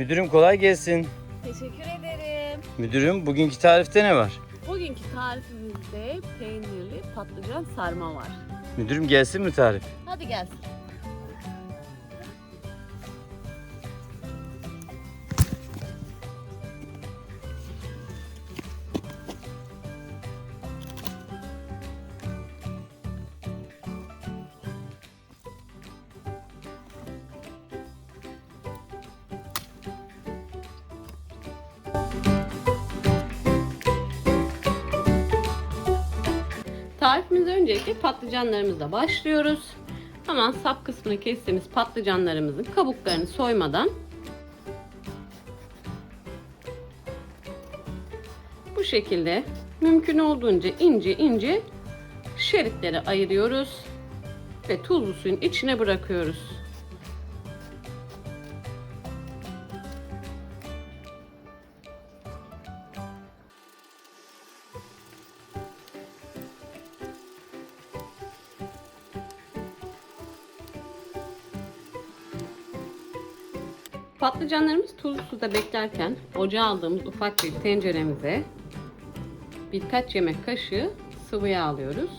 Müdürüm kolay gelsin. Teşekkür ederim. Müdürüm bugünkü tarifte ne var? Bugünkü tarifimizde peynirli patlıcan sarma var. Müdürüm gelsin mi tarif? Hadi gelsin. Tarifimize öncelikle patlıcanlarımızla başlıyoruz. Hemen sap kısmını kestiğimiz patlıcanlarımızın kabuklarını soymadan bu şekilde mümkün olduğunca ince ince şeritlere ayırıyoruz ve tuzlu suyun içine bırakıyoruz. Patlıcanlarımız tuzlu suda beklerken ocağa aldığımız ufak bir tenceremize birkaç yemek kaşığı sıvı yağ alıyoruz.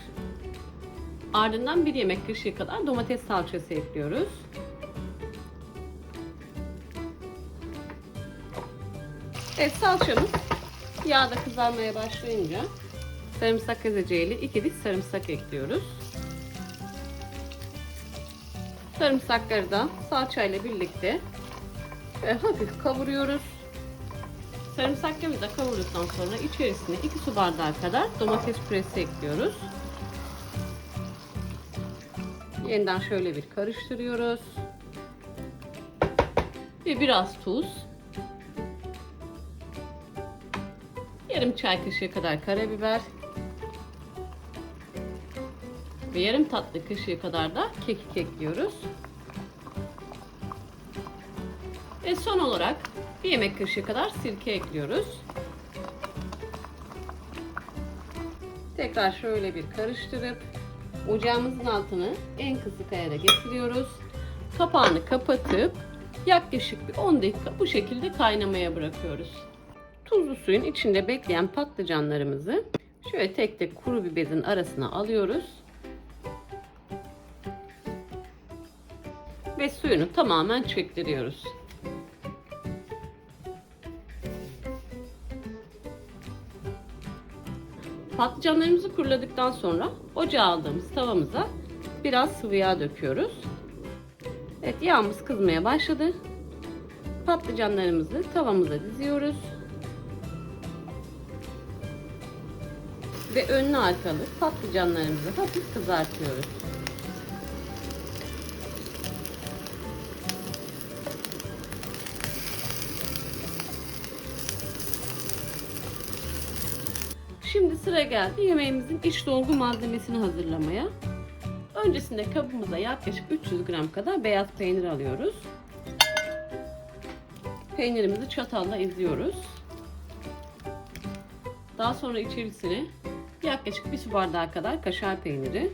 Ardından bir yemek kaşığı kadar domates salçası ekliyoruz. Evet salçamız yağda kızarmaya başlayınca sarımsak ezeceğiyle iki diş sarımsak ekliyoruz. Sarımsakları da salçayla birlikte ve hafif kavuruyoruz. Sarımsaklarımızı da kavurduktan sonra içerisine 2 su bardağı kadar domates püresi ekliyoruz. Yeniden şöyle bir karıştırıyoruz. Ve biraz tuz. Yarım çay kaşığı kadar karabiber. Ve yarım tatlı kaşığı kadar da kekik ekliyoruz. Ve son olarak bir yemek kaşığı kadar sirke ekliyoruz. Tekrar şöyle bir karıştırıp ocağımızın altını en kısık ayara getiriyoruz. Kapağını kapatıp yaklaşık bir 10 dakika bu şekilde kaynamaya bırakıyoruz. Tuzlu suyun içinde bekleyen patlıcanlarımızı şöyle tek tek kuru bir bezin arasına alıyoruz. Ve suyunu tamamen çektiriyoruz. Patlıcanlarımızı kuruladıktan sonra ocağa aldığımız tavamıza biraz sıvı yağ döküyoruz. Evet yağımız kızmaya başladı. Patlıcanlarımızı tavamıza diziyoruz. Ve önlü arkalı patlıcanlarımızı hafif kızartıyoruz. Şimdi sıra geldi yemeğimizin iç dolgu malzemesini hazırlamaya. Öncesinde kabımıza yaklaşık 300 gram kadar beyaz peynir alıyoruz. Peynirimizi çatalla eziyoruz. Daha sonra içerisine yaklaşık bir su bardağı kadar kaşar peyniri,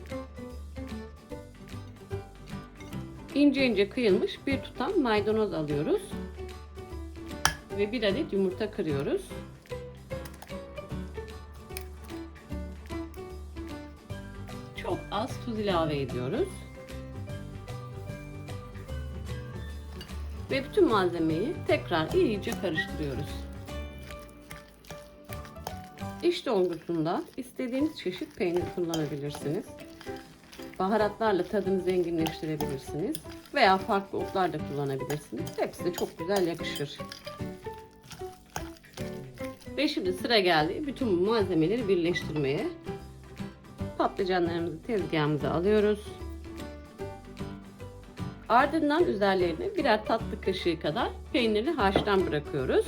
ince ince kıyılmış bir tutam maydanoz alıyoruz ve bir adet yumurta kırıyoruz. Tuz ilave ediyoruz. Ve bütün malzemeyi tekrar iyice karıştırıyoruz. İç dolgusunda istediğiniz çeşit peynir kullanabilirsiniz. Baharatlarla tadını zenginleştirebilirsiniz. Veya farklı otlar da kullanabilirsiniz. Hepsi de çok güzel yakışır. Ve şimdi sıra geldi bütün bu malzemeleri birleştirmeye. Patlıcanlarımızı tezgahımıza alıyoruz. Ardından üzerlerine birer tatlı kaşığı kadar peynirli haştan bırakıyoruz.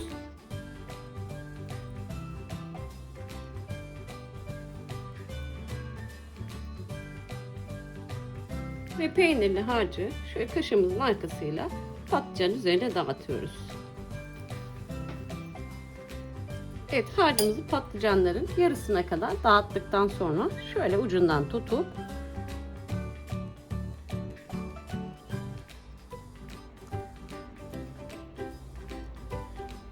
Ve peynirli harcı şöyle kaşığımızın arkasıyla patlıcanın üzerine dağıtıyoruz. Evet harcımızı patlıcanların yarısına kadar dağıttıktan sonra şöyle ucundan tutup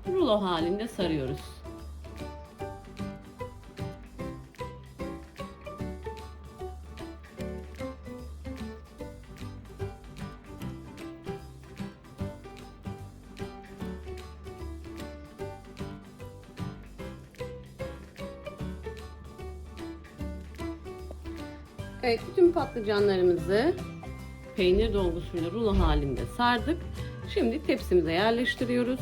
rulo halinde sarıyoruz. Evet, bütün patlıcanlarımızı peynir dolgusuyla rulo halinde sardık. Şimdi tepsimize yerleştiriyoruz.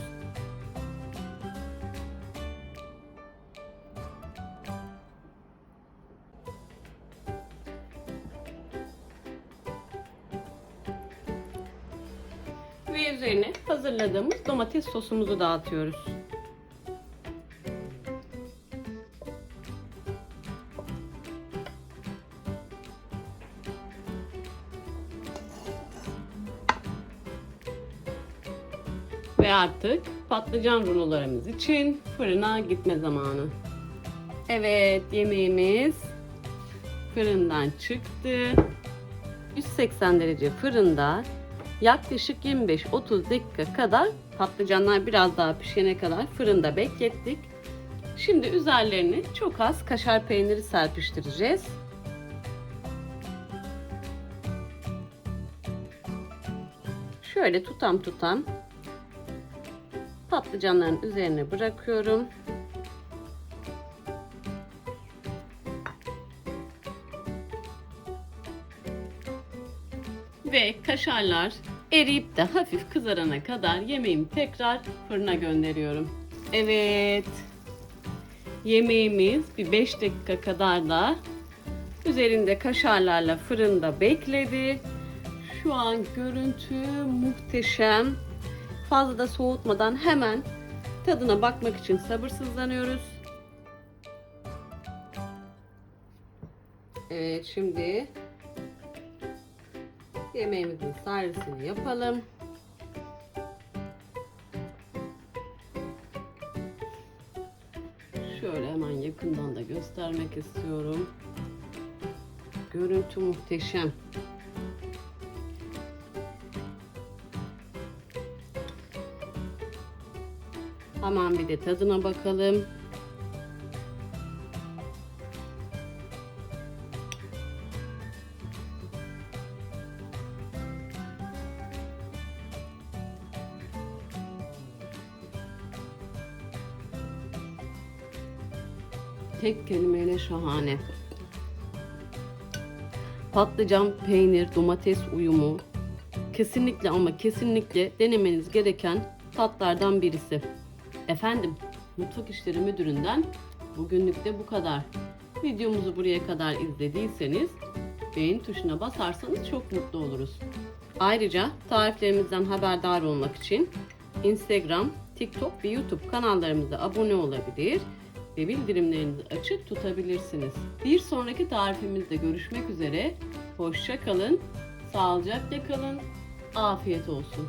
Ve üzerine hazırladığımız domates sosumuzu dağıtıyoruz. Ve artık patlıcan rulolarımız için fırına gitme zamanı. Evet yemeğimiz fırından çıktı. 180 derece fırında yaklaşık 25-30 dakika kadar patlıcanlar biraz daha pişene kadar fırında beklettik. Şimdi üzerlerini çok az kaşar peyniri serpiştireceğiz. Şöyle tutam tutam patlıcanların üzerine bırakıyorum. Ve kaşarlar eriyip de hafif kızarana kadar yemeğimi tekrar fırına gönderiyorum. Evet. Yemeğimiz bir 5 dakika kadar da üzerinde kaşarlarla fırında bekledi. Şu an görüntü muhteşem. Fazla da soğutmadan hemen tadına bakmak için sabırsızlanıyoruz. Evet şimdi yemeğimizin servisini yapalım. Şöyle hemen yakından da göstermek istiyorum. Görüntü muhteşem. Hemen bir de tadına bakalım. Tek kelimeyle şahane. Patlıcan, peynir, domates uyumu kesinlikle ama kesinlikle denemeniz gereken tatlardan birisi. Efendim, Mutfak İşleri Müdürü'nden bugünlük de bu kadar. Videomuzu buraya kadar izlediyseniz beğen tuşuna basarsanız çok mutlu oluruz. Ayrıca tariflerimizden haberdar olmak için Instagram, TikTok ve YouTube kanallarımıza abone olabilir ve bildirimlerinizi açık tutabilirsiniz. Bir sonraki tarifimizde görüşmek üzere. Hoşça kalın, sağlıcakla kalın, afiyet olsun.